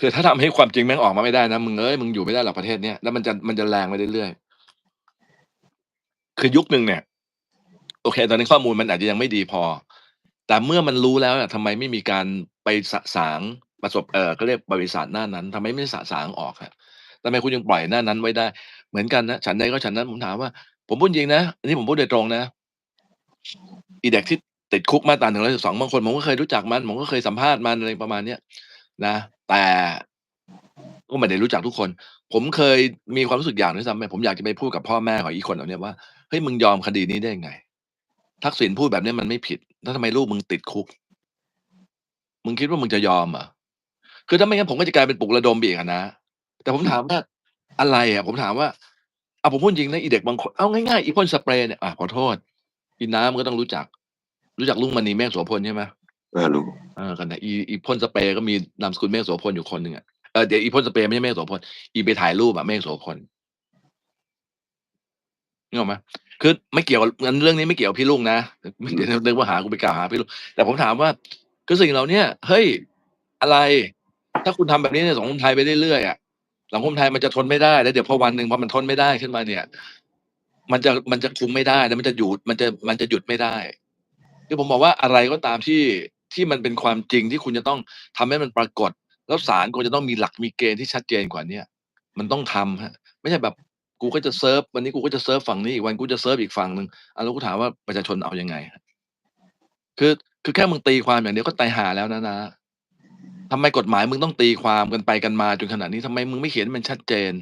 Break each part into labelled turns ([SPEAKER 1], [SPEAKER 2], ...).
[SPEAKER 1] คือถ้าทำให้ความจริงแม่งออกมาไม่ได้นะ มึงเอ๊ยมึงอยู่ไม่ได้หรอกประเทศเนี้ย แล้วมันจะมันจะแรงไปเรื่อยๆ คือยุคหนึ่งเนี่ย โอเค ตอนนี้ข้อมูลมันอาจจะยังไม่ดีพอ แต่เมื่อมันรู้แล้วอะทำไมไม่มีการไปสะสางประสบเอ่อเขาเรียกประวัติศาสตร์หน้านั้นทำไมไม่สะสางออกอะ?ทำไมคุณยังปล่อยหน้านั้นไว้ได้?เหมือนกันนะฉันใดก็ฉันนั้นผมถามว่า ผมพูดจริงนะอันนี้ผมพูดโดยตรงนะอีเด็กที่ติดคุกมาตรา112บางคนผมก็เคยรู้จักมัน ผมก็เคยสัมภาษณ์มันอะไรประมาณเนี้ย นะ แต่ก็ไม่ได้รู้จักทุกคน ผมเคยมีความรู้สึกอย่างด้วยซ้ำไปผมอยากจะไปพูดกับพ่อแม่ของอีคนเหล่านี้ว่า"เฮ้ยมึงยอมคดีนี้ได้ยังไง?ทักษิณพูดแบบนี้มันไม่ผิด แล้วทำไมลูกมึงติดคุก?มึงคิดว่ามึงจะยอมเหรอ?"คือถ้าไม่งั้นผมก็จะกลายเป็นปลุกระดมไปอีกนะ แต่ผมถามว่าอะไรอะ ผมถามว่าเอาผมพูดจริงนะอีเด็กบางคนเอาง่ายๆอีพ่นสเปรย์เนี่ยอ่าขอโทษอีน้ามันก็ต้องรู้จัก รู้จักรุ่งมณีเมฆโสพลใช่ไหม?
[SPEAKER 2] เออรู้
[SPEAKER 1] เออก็เนี่ยอีอีพ่นสเปรย์ก็มีนามสกุลเมฆโสพลอยู่คนหนึ่งอะเออเดี๋ยวอีพ่นสเปรย์ไม่ใช่เมฆโสพลอีไปถ่ายรูปอะเมฆโสพลนึกออกไหม?คือไม่เกี่ยวกับงั้นเรื่องนี้ไม่เกี่ยวพี่รุ่งนะเดี๋ยวเดี๋ยวนึกว่าหากูไปกล่าวหาพี่รุ่งแต่ผมถามว่าคือสิ่งเหล่าเนี้ยเฮ้ยอะไร ถ้าคุณทำแบบนี้ในสังคมไทยไปเรื่อยๆอะสังคมไทยมันจะทนไม่ได้แล้วเดี๋ยวพอวันหนึ่งพอมันทนไม่ได้ขึ้นมาเนี่ย มันจะมันจะคุมไม่ได้แล้วมันจะอยู่มันจะมันจะหยุดไม่ได้ คือผมบอกว่าอะไรก็ตามที่ ที่มันเป็นความจริงที่คุณจะต้องทำให้มันปรากฏ แล้วศาลควรจะต้องมีหลักมีเกณฑ์ที่ชัดเจนกว่าเนี้ยมันต้องทำครับไม่ใช่แบบกูก็จะเซิร์ฟวันนี้กูก็จะเซิร์ฟฝั่งนี้อีกวันกูจะเซิร์ฟอีกฝั่งหนึ่งอ้าวแล้วกูถามว่าประชาชนเอายังไง?คือคือแค่มึงตีความอย่างเดียวก็ตายหาแล้วนะน้าทำไมกฎหมายมึงต้องตีความกันไปกันมาจนขนาดนี้ทำไมมึงไม่เขียนมันชัดเจน?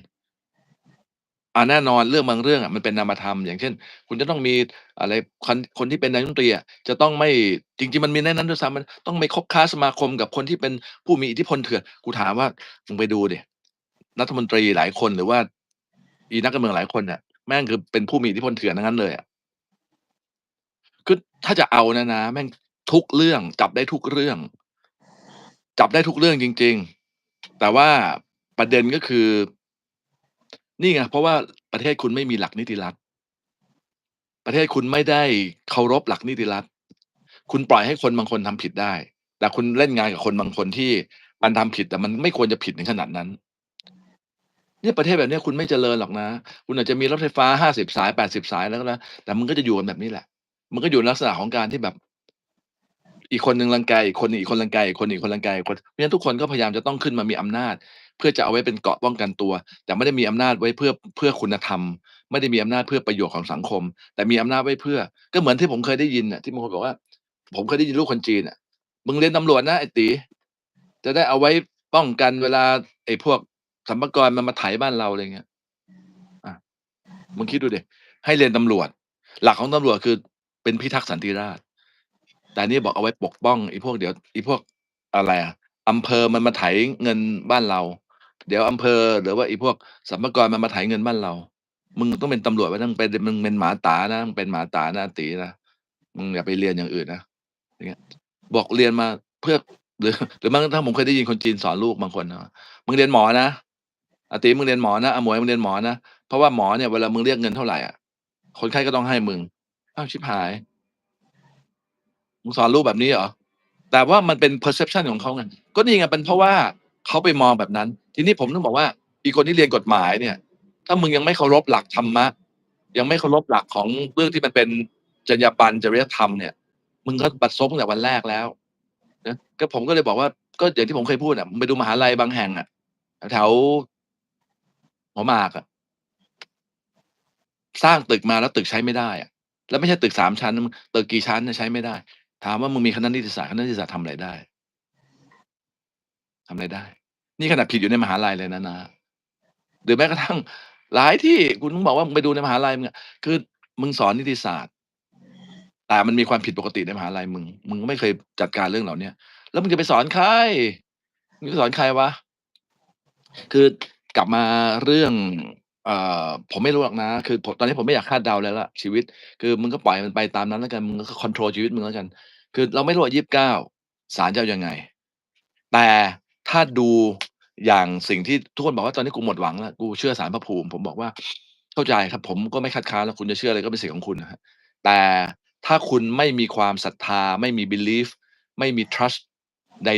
[SPEAKER 1] อ่าแน่นอนเรื่องบางเรื่องอะมันเป็นนามธรรม อย่างเช่น คุณจะต้องมีอะไร คน คนที่เป็นนายกรัฐมนตรีอะจะต้องไม่ จริง ๆ มันมีในนั้นด้วยซ้ำ มันต้องไม่คบค้าสมาคมกับคนที่เป็นผู้มีอิทธิพลเถื่อน กูถามว่า มึงไปดูดิ รัฐมนตรีหลายคน หรือว่า อีนักการเมืองหลายคนน่ะ แม่งคือเป็นผู้มีอิทธิพลเถื่อนทั้งนั้นเลยอะ คือถ้าจะเอานะน้าแม่งทุกเรื่อง จับได้ทุกเรื่อง จับได้ทุกเรื่องจริง ๆ แต่ว่าประเด็นก็คือ นี่ไงเพราะว่าประเทศคุณไม่มีหลักนิติรัฐ ประเทศคุณไม่ได้เคารพหลักนิติรัฐ คุณปล่อยให้คนบางคนทำผิดได้ แต่คุณเล่นงานกับคนบางคนที่มันทำผิดแต่มันไม่ควรจะผิดถึงขนาดนั้นเนี่ยประเทศแบบนี้คุณไม่เจริญหรอกนะ คุณอาจจะมีรถไฟฟ้า50สาย80สายแล้วก็แล้วแต่มึงก็จะอยู่กันแบบนี้แหละ มันก็อยู่ลักษณะของการที่แบบ อีกคนหนึ่งรังแกอีกคนอีกคนรังแกอีกคนอีกคนรังแกอีกคนเพราะฉะนั้นทุกคนก็พยายามจะต้องขึ้นมามีอำนาจ เพื่อจะเอาไว้เป็นเกราะป้องกันตัว แต่ไม่ได้มีอำนาจไว้เพื่อเพื่อคุณธรรม ไม่ได้มีอำนาจเพื่อประโยชน์ของสังคม แต่มีอำนาจไว้เพื่อ ก็เหมือนที่ผมเคยได้ยินน่ะที่บางคนบอกว่า ผมเคยได้ยินลูกคนจีนอะ"มึงเรียนตำรวจนะไอ้ตีจะได้เอาไว้ป้องกันเวลาไอ้พวกสรรพากรมันมาไถบ้านเรา"อะไรเงี้ยอามึงคิดดูดิให้เรียนตำรวจ หลักของตำรวจคือเป็นพิทักษ์สันติราษฎร์แต่นี่บอกเอาไว้ปกป้องไอ้พวกเดี๋ยวไอ้พวกอะไรอะอำเภอมันมาไถเงินบ้านเรา เดี๋ยวอำเภอหรือว่าไอ้พวกสรรพากรมันมาไถเงินบ้านเรา มึงต้องเป็นตำรวจไม่ต้องเป็นมึงเป็นหมาตานะมึงเป็นหมาตานะตีนะมึงอย่าไปเรียนอย่างอื่นนะอย่างเงี้ย บอกเรียนมาเพื่อ หรือหรือแม้กระทั่งผมเคยได้ยินคนจีนสอนลูกบางคนนะ"มึงเรียนหมอนะอาตีมึงเรียนหมอนะอาหมวยมึงเรียนหมอนะเพราะว่าหมอเนี่ยเวลามึงเรียกเงินเท่าไหร่อะคนไข้ก็ต้องให้มึง"อ้าวชิบหายมึงสอนลูกแบบนี้เหรอ?แต่ว่ามันเป็น perception ของเขาไงก็นี่ไงเป็นเพราะว่า เขาไปมองแบบนั้น ทีนี้ผมถึงบอกว่า อีกคนที่เรียนกฎหมายเนี่ย ถ้ามึงยังไม่เคารพหลักธรรมะ ยังไม่เคารพหลักของเรื่องที่มันเป็นจรรยาบรรณจริยธรรมเนี่ย มึงก็บัดซบตั้งแต่วันแรกแล้วนะก็ผมก็เลยบอกว่าก็อย่างที่ผมเคยพูดอะไปดูมหาลัยบางแห่งอะแถวหัวมากอะสร้างตึกมาแล้วตึกใช้ไม่ได้อะ แล้วไม่ใช่ตึก3ชั้น ตึกกี่ชั้นน่ะใช้ไม่ได้ ถามว่ามึงมีคณะนิติศาสตร์คณะนิติศาสตร์ทำอะไรได้?ทำอะไรได้? นี่ขนาดผิดอยู่ในมหาลัยเลยนะน้าหรือแม้กระทั่งหลายที่คุณต้องบอกว่ามึงไปดูในมหาลัยมึงคือมึงสอนนิติศาสตร์ แต่มันมีความผิดปกติในมหาลัยมึง มึงไม่เคยจัดการเรื่องเหล่าเนี้ยแล้วมึงจะไปสอนใคร?มึงสอนใครวะ?คือกลับมาเรื่องเอ่อผมไม่รู้หรอกนะ คือผมตอนนี้ผมไม่อยากคาดเดาอะไรแล้วชีวิต คือมึงก็ปล่อยมันไปตามนั้นแล้วกันมึงก็คอนโทรลชีวิตมึงแล้วกัน คือเราไม่รู้ว่า29ศาลจะยังไง แต่ถ้าดู อย่างสิ่งที่ทุกคนบอกว่า"ตอนนี้กูหมดหวังแล้วกูเชื่อสารพระภูมิ"ผมบอกว่าเข้าใจครับ ผมก็ไม่คัดค้านแล้วคุณจะเชื่ออะไรก็เป็นสิทธิ์ของคุณนะฮะแต่ถ้าคุณไม่มีความศรัทธา ไม่มีบิลีฟไม่มีทรัสต์ใด